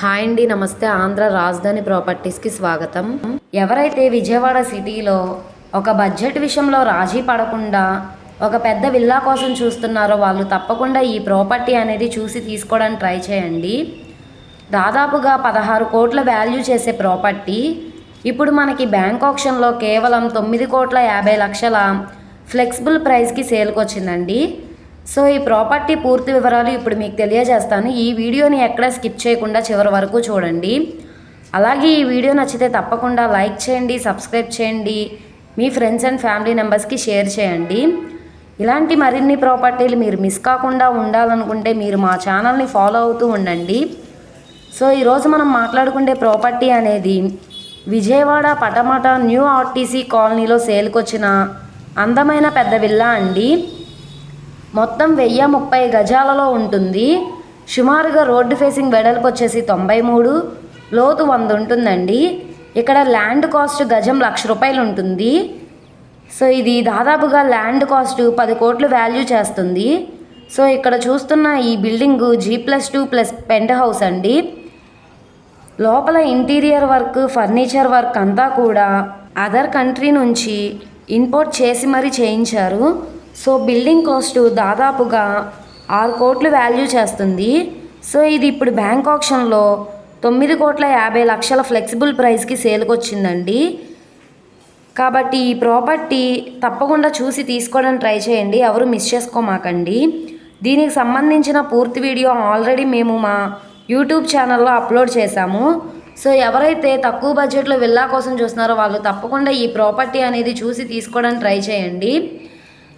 Hi అండి నమస్తే. ఆంధ్ర రాజధాని ప్రాపర్టీస్కి స్వాగతం. ఎవరైతే విజయవాడ సిటీలో ఒక బడ్జెట్ విషయంలో రాజీ పడకుండా ఒక పెద్ద విల్లా కోసం చూస్తున్నారో వాళ్ళు తప్పకుండా ఈ ప్రాపర్టీ అనేది చూసి తీసుకోవడానికి ట్రై చేయండి. దాదాపుగా పదహారు కోట్ల వాల్యూ చేసే ప్రాపర్టీ. ఇప్పుడు మనకి బ్యాంక్ ఆప్షన్లో కేవలం తొమ్మిది కోట్ల యాభై లక్షల ఫ్లెక్సిబుల్ ప్రైస్కి సేల్కి వచ్చిందండి. సో ఈ ప్రాపర్టీ పూర్తి వివరాలు ఇప్పుడు మీకు తెలియజేస్తాను. ఈ వీడియోని ఎక్కడ స్కిప్ చేయకుండా చివరి వరకు చూడండి. అలాగే ఈ వీడియో నచ్చితే తప్పకుండా లైక్ చేయండి సబ్స్క్రైబ్ చేయండి మీ ఫ్రెండ్స్ అండ్ ఫ్యామిలీ మెంబర్స్కి షేర్ చేయండి. ఇలాంటి మరిన్ని ప్రాపర్టీలు మీరు మిస్ కాకుండా ఉండాలనుకుంటే మీరు మా ఛానల్ని ఫాలో అవుతూ ఉండండి. సో ఈరోజు మనం మాట్లాడుకునే ప్రాపర్టీ అనేది విజయవాడ పటమట న్యూ ఆర్టీసీ కాలనీలో సేల్కొచ్చిన అందమైన పెద్ద విల్లా అండి. మొత్తం వెయ్యి ముప్పై గజాలలో ఉంటుంది. సుమారుగా రోడ్డు ఫేసింగ్ వెడల్పు వచ్చేసి తొంభై మూడు. లోతు వంద ఉంటుందండి. ఇక్కడ ల్యాండ్ కాస్ట్ గజం లక్ష రూపాయలు ఉంటుంది. సో ఇది దాదాపుగా ల్యాండ్ కాస్ట్ పది కోట్లు వాల్యూ చేస్తుంది. సో ఇక్కడ చూస్తున్న ఈ building G plus two plus penthouse అండి. లోపల ఇంటీరియర్ వర్క్ ఫర్నిచర్ వర్క్ అంతా కూడా అదర్ కంట్రీ నుంచి ఇంపోర్ట్ చేసి మరీ చేయించారు. సో బిల్డింగ్ కాస్ట్ దాదాపుగా ఆరు కోట్లు వాల్యూ చేస్తుంది. సో ఇది ఇప్పుడు బ్యాంక్ ఆప్షన్లో తొమ్మిది కోట్ల యాభై లక్షల ఫ్లెక్సిబుల్ ప్రైస్కి సేల్కి వచ్చిందండి కాబట్టి ఈ ప్రాపర్టీ తప్పకుండా చూసి తీసుకోవడానికి ట్రై చేయండి. ఎవరు మిస్ చేసుకోమాకండి. దీనికి సంబంధించిన పూర్తి వీడియో ఆల్రెడీ మేము మా యూట్యూబ్ ఛానల్లో అప్లోడ్ చేశాము. సో ఎవరైతే తక్కువ బడ్జెట్లో విల్లా కోసం చూస్తున్నారో వాళ్ళు తప్పకుండా ఈ ప్రాపర్టీ అనేది చూసి తీసుకోవడానికి ట్రై చేయండి.